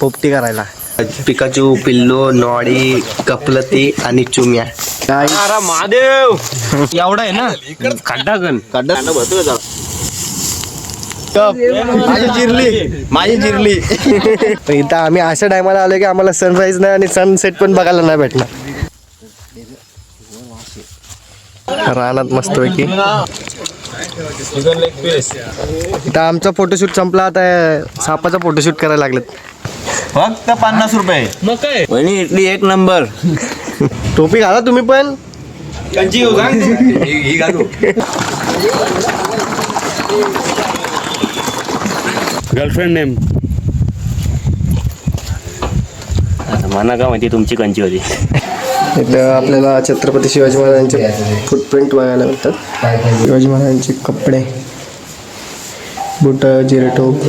पोपटी करायला. Pikachu pillow Noddy कपलती आणि चुम्या. महादेव! एवढा आहे ना? खड्डा गण. माझी जिरली. माझी जिरली. इथं आम्ही अशा टायमाला आलो की आम्हाला सनराईज नाही आणि सनसेट पण बघायला नाही भेटणार. रानात मस्त पैकी इथं आमचा फोटोशूट संपला. आता सापाचा फोटोशूट करायला लागलेत. फक्त पन्नास रुपये. मग काय? वहिनी इडली एक नंबर. टोपी घाला तुम्ही पण. गर्लफ्रेंड नेम म्हणा का माहिती तुमची कंची होती. इथं आपल्याला छत्रपती शिवाजी महाराजांचे फुटप्रिंट बघायला मिळतात शिवाजी महाराजांचे कपडे बुट जिरेटोप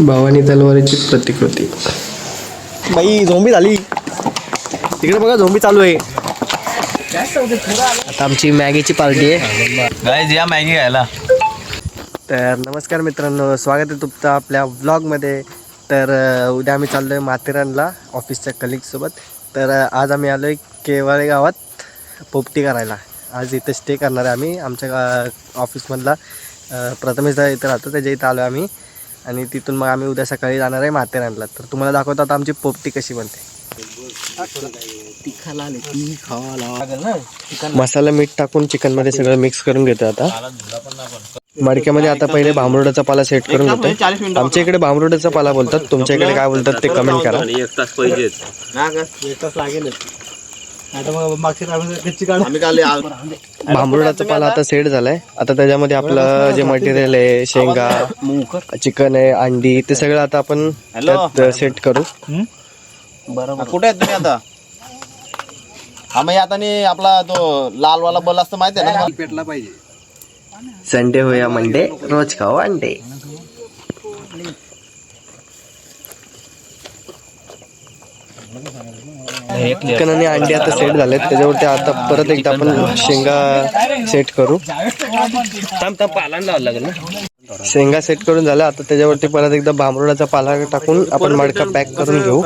भवानी तलवारीची प्रतिकृती बाई झोंबी झाली. तिकडे बघा झोंबी चालू आहे. आता आमची मॅगीची पार्टी आहे. गाय या मॅगी घ्यायला तर नमस्कार मित्रांनो स्वागत आहे तुमचं आपल्या व्लॉगमध्ये तर उद्या आम्ही चाललो आहे माथेरानला ऑफिसच्या कलिगसोबत तर आज आम्ही आलो आहे केवाळे गावात पोपटी करायला. आज इथे स्टे करणार आहे आम्ही आमच्या गा- ऑफिसमधला अ, प्रथमेश दादा इथं राहतो त्याच्या इथं आलो आम्ही. आणि तिथून मग आम्ही उद्या सकाळी जाणार आहे माथेरानला तर तुम्हाला दाखवतो आता आमची पोपटी कशी बनते. मसाला मीठ टाकून चिकनमध्ये सगळं मिक्स करून घेतो आता. मडक्यामध्ये आता पहिले भांबरुडाचा पाला सेट करून घेतोय. आमच्या इकडे भांबरुडाचा पाला बोलतात तुमच्या इकडे काय बोलतात ते कमेंट करा. एक तास भांबरुडाचा पाला आता सेट झालाय. आता त्याच्यामध्ये आपलं जे मटेरियल आहे शेंगा चिकन आहे अंडी ते सगळं आता आपण सेट करू. कुठे आहेत तुम्ही आता? हा मग आता नी आपला तो लालवाला बल असतो माहिती आहे ना? पेटला पाहिजे. संडे होया मंडे रोज खाओ अंडे. चिकन आणि अंडी आता सेट झालेत. त्याच्यावरती आता परत एकदा आपण शेंगा सेट करू. थांब थांब पालान लावायला लागेल ना. शेंगा सेट करून झालं. आता त्याच्यावरती परत एकदा भांबरुडाचा पाला टाकून आपण मडका पॅक करून घेऊ.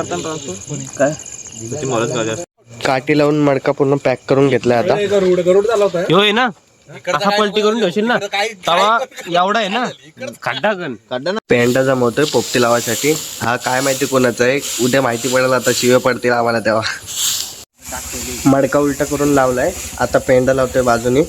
काठी लावून मडका पूर्ण पॅक करून घेतलाय आता. ना. असा पलटी करून ठेवशील ना? तवा एवढा आहे ना? खड्डा गण काढ ना? पेंडा जमवतोय पोपटी लावायसाठी. हा काय माहिती कोणाचा आहे? उद्या माहिती पडेल आता शिवे पडतील आम्हाला तेव्हा. मडका उलटा करून लावलाय. आता पेंडा लावतोय बाजूनी.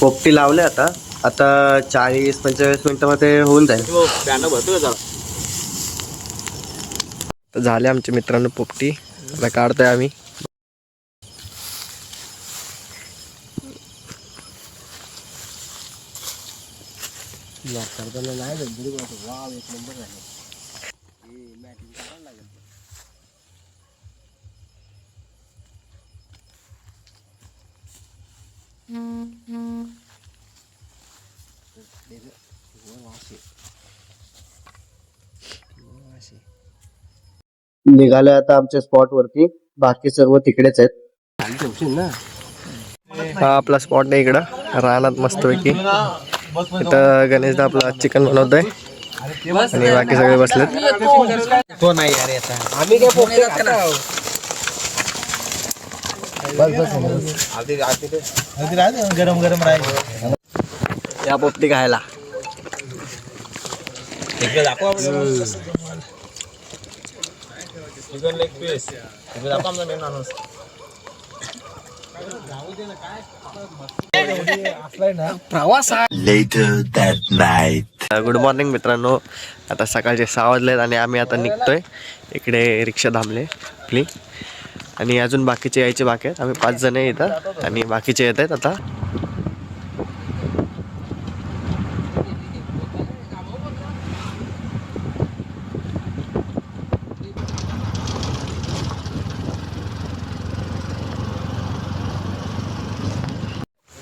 पोपटी लावले आता. आता चाळीस पंचेचाळीस मिनिटामध्ये होऊन जाईल. बँड भरतो का? जरा तर झाले आमचे मित्रांनो पोपटी. आता काढतोय आम्ही. निघालोय आता आमच्या स्पॉट वरती. बाकी सर्व तिकडेच आहेत. हा आपला स्पॉट आहे इकडं. रानात मस्तपैकी. इथं गणेशदा आपला चिकन बनवतोय. आणि बाकी सगळे बसलेत. गरम गरम राहील या पोपटी खायला. चिकन लेग पीस दाखव आमचा मेन माणूस गुड मॉर्निंग मित्रांनो. आता सकाळचे सहा वाजलेत आणि आम्ही आता निघतोय. इकडे रिक्षा थांबले आपली आणि अजून बाकीचे यायचे बाकी आहेत. आम्ही पाच जण येतात आणि बाकीचे येत आहेत आता.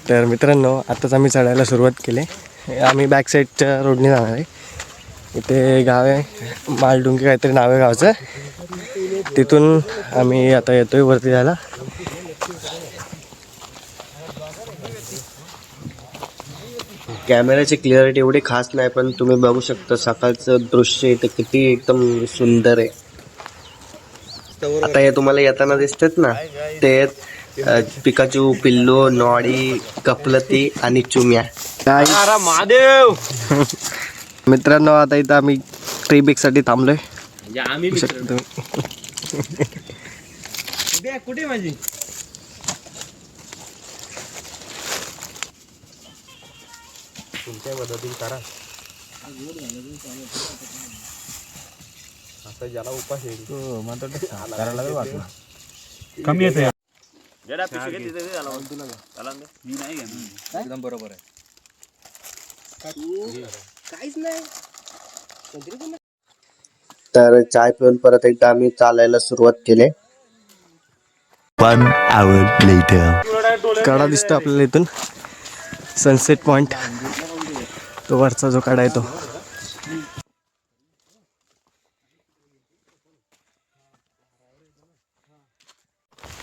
तर मित्रांनो आताच आम्ही चढायला सुरुवात केली. आम्ही बॅक साईडच्या रोडने जाणार आहे. इथे गाव आहे मालडुंगी काहीतरी नाव आहे गावचं. तिथून आम्ही आता येतोय वरती जायला. कॅमेऱ्याची क्लिअरिटी एवढी खास नाही पण तुम्ही बघू शकता सकाळचं दृश्य इथं किती एकदम सुंदर आहे. आता हे तुम्हाला येताना दिसतात ना ते पिकाचू पिल्लू नॉडी कपलती आणि चुम्या. अरे महादेव! मित्रांनो आता इथं आम्ही ट्री साठी थांबलोय आम्ही. कुठे माझी? तुमच्या मदतीने करा. आता ज्याला उपास येईल. कमी येते. तर चाय पिऊन परत एकदा आम्ही चालायला सुरुवात केली. One hour later. कडा दिसतो आपल्याला इथून. सनसेट पॉइंट तो वरचा जो कडा आहे तो.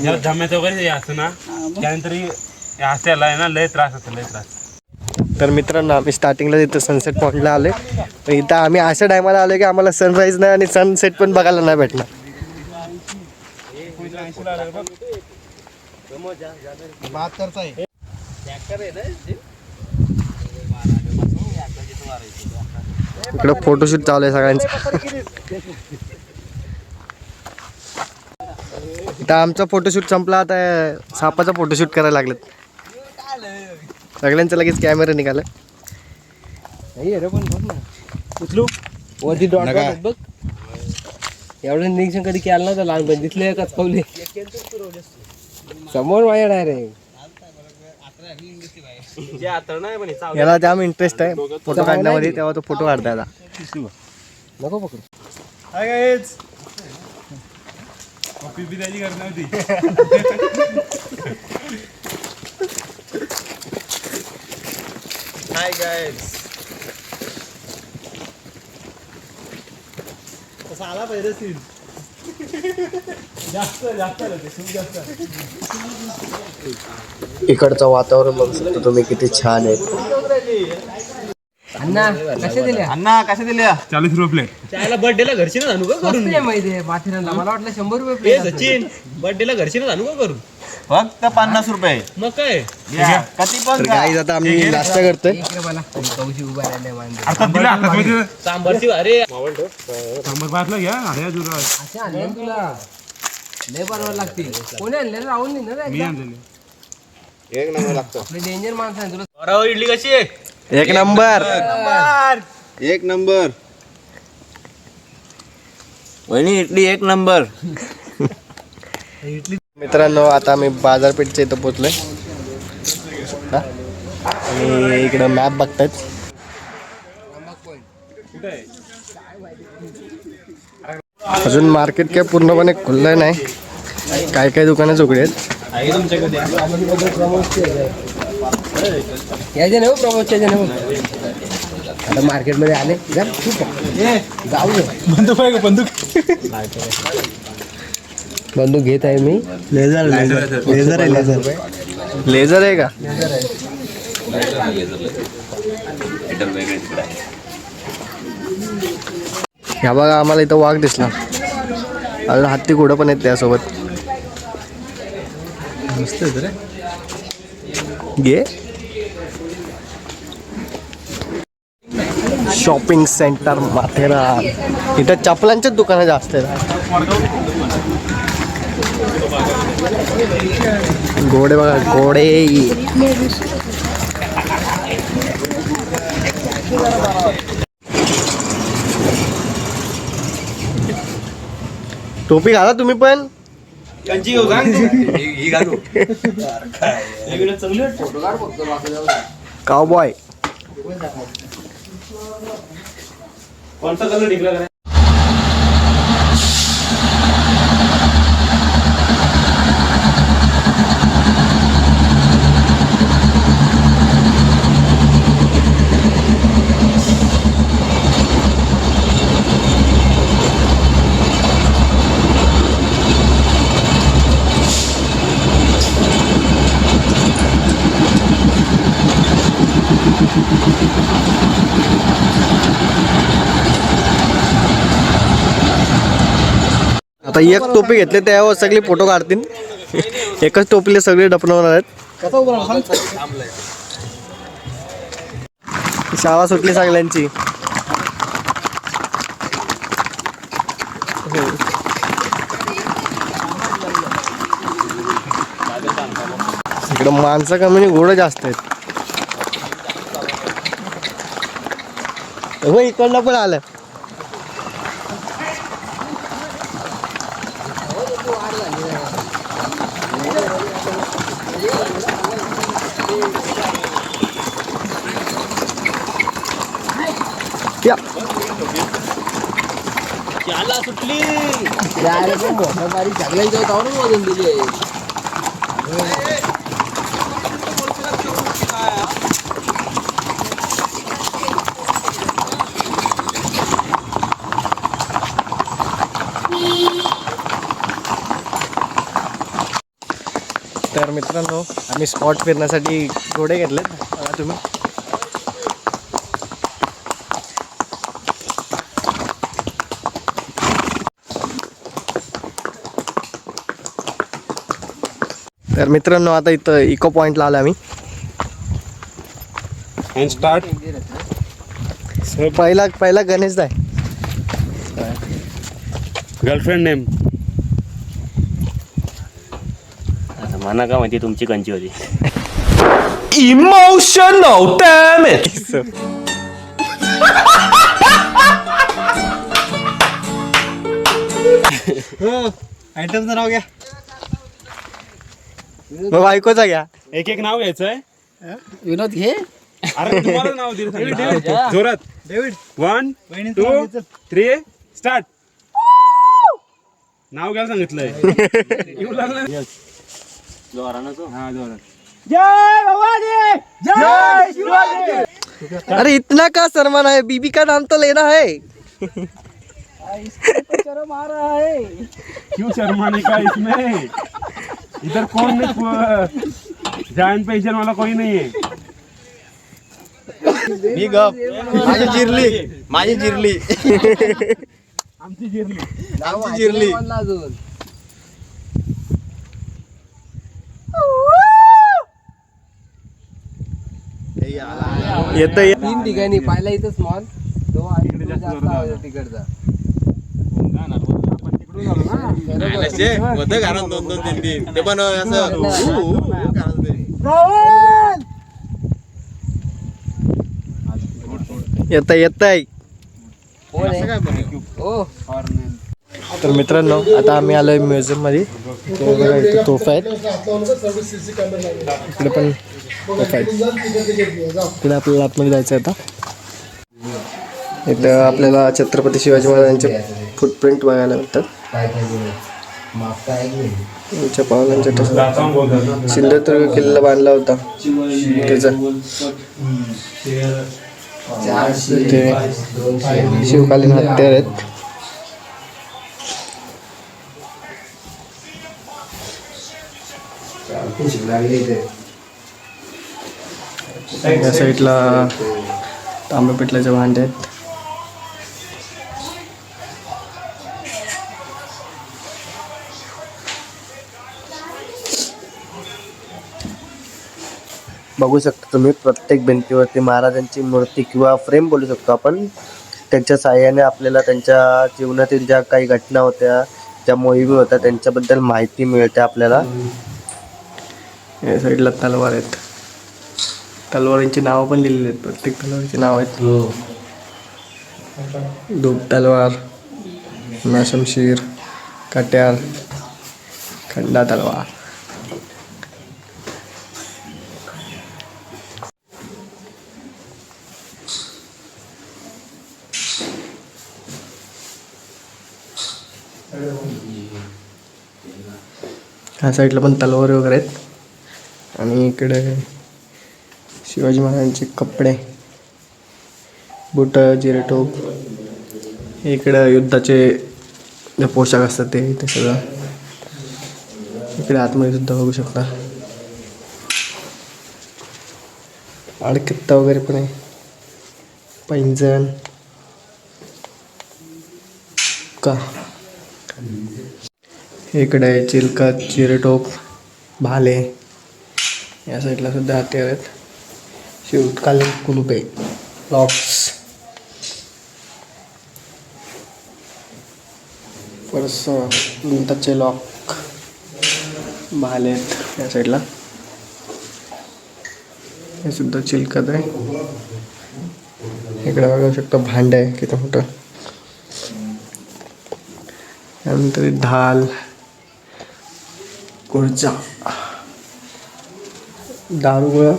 जरा जम्याचं वगैरे हे असतं ना त्यानंतर हे असं याला आहे ना लय त्रास असतो लय त्रास. तर मित्रांनो आम्ही स्टार्टिंगला इथं सनसेट पॉईंटला आले तर इथं आम्ही अशा टायमाला आलो की आम्हाला सनराईज नाही आणि सनसेट पण बघायला नाही भेटणार. इकडं फोटोशूट चालू आहे सगळ्यांचं. इथं आमचा फोटोशूट संपला आता सापाचा फोटोशूट करायला लागलेत. सगळ्यांचं लगेच कॅमेरा निघाला. बघ एवढं निरीक्षण कधी केलं नव्हतं लहानपणी दिसले कचकवले समोर माझ्या डायरेक्ट याला जाम इंटरेस्ट आहे. फोटो काढण्यामध्ये तेव्हा तो फोटो काढता याला नको पकडू. पिपी त्याची करणार होती. इकडचं वातावरण बघू शकता तुम्ही किती छान आहे. अण्णा कसे दिले? अण्णा कशा दिल्या चाळीस रुपये प्लेट त्याला बर्थडेला घरची ना का करून? माहिती आहे माथेरानला. मला वाटलं शंभर रुपये प्लेट सचिन बर्थडेला घरची ना का करून? फक्त पन्नास रुपये. मग काय. किती पण तर. गाईज आता आम्ही नाश्ता करतोय. कौशी उभा राहिले आता दिला आता म्हणजे सांबारची अरे शंभर पाचला घ्या अरे जुरा असे आणले ना तुला. लय बनवायला लागतील. कोणी आणले रे? राहुल नाही ना मी? आणलेले. एक नंबर लागतो. आपले डेंजर माणसं आहे तुला. इडली कशी आहे? एक नंबर. एक नंबर. वहिनी इडली एक नंबर. मित्रांनो आता आम्ही बाजारपेठच्या इथं पोचलोय? आणि इकडं मॅप बघतायत. अजून मार्केट काय पूर्णपणे खुललं नाही. काय काय दुकानं उघडी आहेत. यायचे नाही हो प्रमोदच्या यायचे नाही हो. आता मार्केटमध्ये आले. जा, ठीक आहे. जाऊ बंदूक आहे का? बंदूक? बंदूक घेत आहे मी. Laser laser. लेझर आहे लेझर. लेझर आहे का? ह्या बघा आम्हाला इथं वाघ दिसला. अजून हत्ती घोडं पण आहेत त्यासोबत. घे. शॉपिंग सेंटर माथेरान इथं चपलांचेच दुकानं जास्त आहेत. घोडे बघा घोडे टोपी घाला तुम्ही पण. काव बॉय कोणता कलर डिक्लेअर आता एक टोपी घेतले त्यावर सगळे फोटो काढतील. एकच टोपीले सगळे डपणवणार आहेत. शाळा सुटली सगळ्यांची. इकडं माणसं कमी म्हणजे घोडं जास्त आहेत. हो इकडनं पण आलं या तर मित्रांनो आम्ही स्पॉट फिरण्यासाठी घोडे घेतलेत. बघा तुम्ही. तर मित्रांनो आता इथं इको पॉइंटला आलो आम्ही. स्टार्ट पहिला पहिला गणेश आहे गर्लफ्रेंड नेम आता म्हणा का माहिती तुमची कंची होती. Emotional damage. आयटमचं नाव घ्या मग बायकोचा घ्या. एक एक नाव घ्यायचंय विनोद घे. अरे तुम्हाला नाव दिलं सांगितलं. जोरात. David. One two three start नाव घ्यायला सांगितलंय. येऊ लागलं. ना? हा जोरात. अरे इतना का शर्मा है बीबी का नाम तो लेना है। क्यों शर्माने का इसमें? इधर कौन नहीं जान पहचान वाला कोई नहीं है। मी गप. माझी जिरली. माझी जिरली. आमची जिरली. आमची जिरली येत तीन ठिकाणी पाहिला इथं स्मॉल तो तिकडचा. होतं घरात दोन दोन तीन तीन. ते पण असं ऊ, ऊ, ऊ करत होते. येत येत आहे कोण आहे ओ तर मित्रांनो आता आम्ही आलोय म्युझियममध्ये इथे बघा इथे तोफा आहेत. इकडे पण तोफा आहेत. इकडे आपल्याला आतमध्ये जायचं आहे आता. इथं आपल्याला छत्रपती शिवाजी महाराजांचे फुटप्रिंट बघायला मिळतात त्यांच्या पावलांच्या ठसा सिंधुदुर्ग किल्ला बांधला होता. त्याचा. ते शिवकालीन हत्यार आहेत. या साईडला तांबे पिठल्याचे भांडे आहेत. बघू शकता तुम्ही प्रत्येक भिंतीवरती महाराजांची मूर्ती किंवा फ्रेम बोलू शकतो आपण. त्यांच्या साह्याने आपल्याला त्यांच्या जीवनातील ज्या काही घटना होत्या ज्या मोहिमी होत्या त्यांच्याबद्दल माहिती मिळते आपल्याला. या साईडला तलवार आहेत. तलवारींची नावं पण लिहिलेली आहेत. प्रत्येक तलवारीची नाव आहेत. धूप तलवार नाशमशीर कट्यार खंडा तलवार. ह्या साईडला पण तलवार वगैरे आहेत. आणि इकडे शिवाजी महाराजांचे कपडे बुट जिरेटोप इकडं युद्धाचे जे पोशाख असतात ते ते सगळं. इकडे आतमध्ये सुद्धा बघू शकता. आडकित्ता वगैरे पण आहे. पैंजण. का? इकडे आहे चिलका चिरटोप भाले या साईडला सुद्धा हत्यार आहेत शिवकालीन कुलुपे लॉक्स परस गुंताचे लॉक भाले आहेत या साईडला हे सुद्धा चिलकत आहे. इकडे बघू शकतो भांड आहे किती मोठं. त्यानंतर ढाल कुर्चा दारुगोळा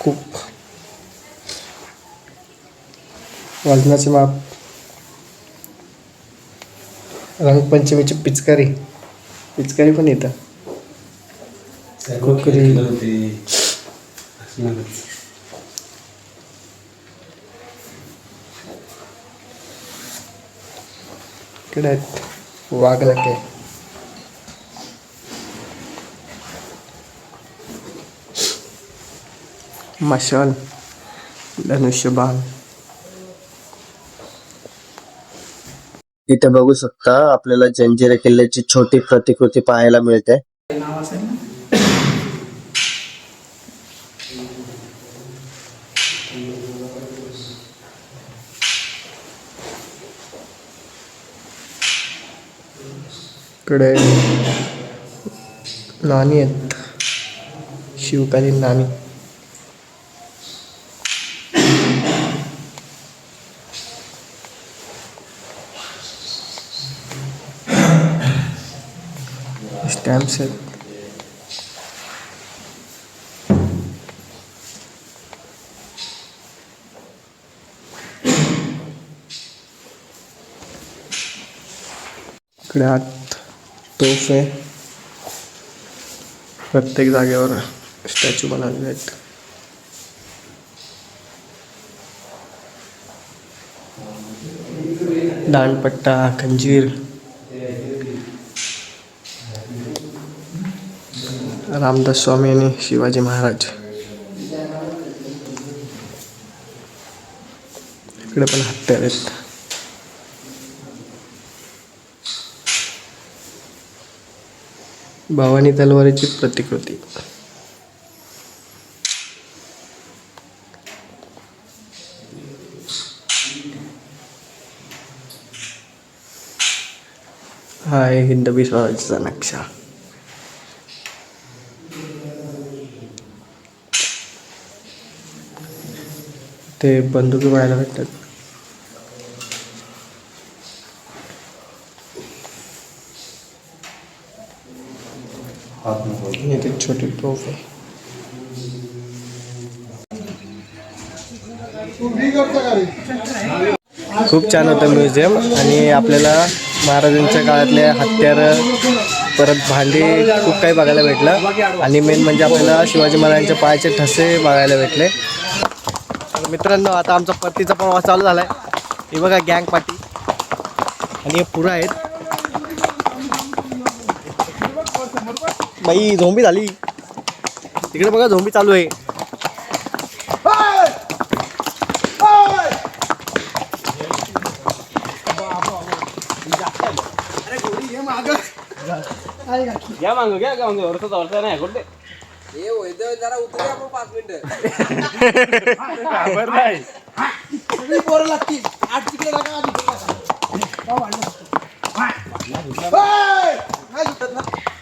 खूप. वजनाचे माप. रंगपंचमीची पिचकारी. पिचकारी पण येतं. कुकरी इकडे आहेत. वाघनखे मशाल धनुष्यबाण इथे बघू शकता आपल्याला जंजिरा किल्ल्याची छोटी प्रतिकृती पाहायला मिळते. इकडे नाणी आहेत. शिवकालीन नाणी स्टॅम्प्स आहेत इकडे आत तोफ. आहे प्रत्येक जागेवर स्टॅच्यू बनवलेले आहेत. दांडपट्टा खंजीर. रामदास स्वामी आणि शिवाजी महाराज. इकडे पण हत्यार आहेत. भवानी तलवारीची प्रतिकृती. हा आहे हिंदवी स्वराज्याचा नक्षा ते बंदुकी पाहायला भेटतात. ते छोटी आहे. खूप छान होतं म्युझियम आणि आपल्याला महाराजांच्या काळातले हत्यार परत भांडी खूप काही बघायला भेटलं. आणि मेन म्हणजे आपल्याला शिवाजी महाराजांच्या पायाचे ठसे बघायला भेटले. मित्रांनो आता आमचा परतीचा प्रवास चालू झाला आहे हे बघा गँग पार्टी आणि हे पुरं आहेत. बाई झोंबी झाली. तिकडे बघा झोंबी चालू आहे. घ्या मागं. घ्या का मागं वरचा वरचा नाही कुठे हे वैद्य जरा आपण पाच मिनिटं.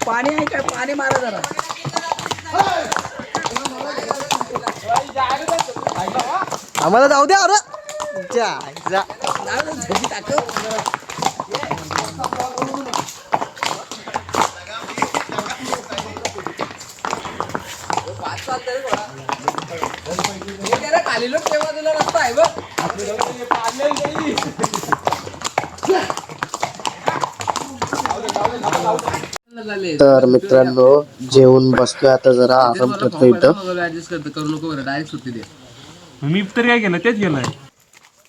पाणी आहे काय? पाणी मारा जरा. आम्हाला जाऊ द्या अरे. जा जा. झोपी टाकव तर मित्रांनो जेवण बसतो आता जरा आराम करतो इथं. करू नको मी तर काय गेलो तेच केलंय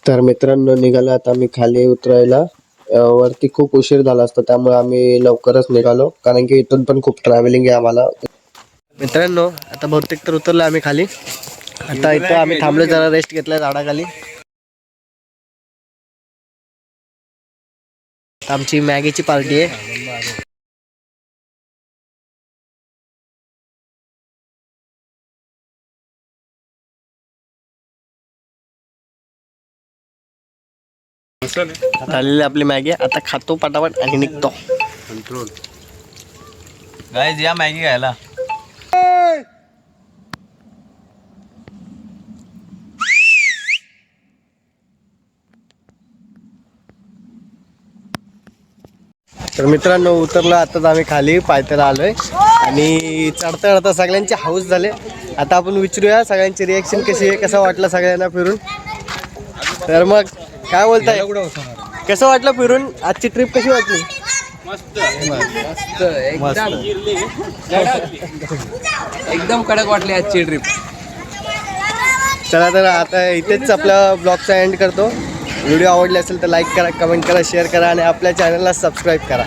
तर मित्रांनो निघालो आता आम्ही खाली उतरायला. वरती खूप उशीर झाला असतो त्यामुळे आम्ही लवकरच निघालो. कारण की इथून पण खूप ट्रॅव्हलिंग आहे आम्हाला. मित्रांनो आता बहुतेक तर उतरलो आम्ही खाली. आता इथं आम्ही थांबलो जरा रेस्ट घेतला झाडाखाली. आमची मॅगीची पार्टी आहे. झालेली आपली मॅगी. आता खातो पटापट आणि निघतो. गाय या मॅगी घ्यायला तर मित्रांनो उतरलो आताच आम्ही खाली पायथ्याला आलोय. आणि चढता चढता सगळ्यांचे हाऊस झाले. आता आपण विचारूया सगळ्यांची रिएक्शन कशी आहे कसं वाटलं सगळ्यांना फिरून? तर मग काय बोलताय? कसं वाटलं फिरून? आजची ट्रिप कशी वाटली? एकदम. एकदम कडक वाटली आजची ट्रिप चला तर आता इथेच आपला ब्लॉगचा एंड करतो. व्हिडिओ आवडले असेल तर लाईक करा कमेंट करा शेअर करा आणि आपल्या चॅनलला सबस्क्राईब करा.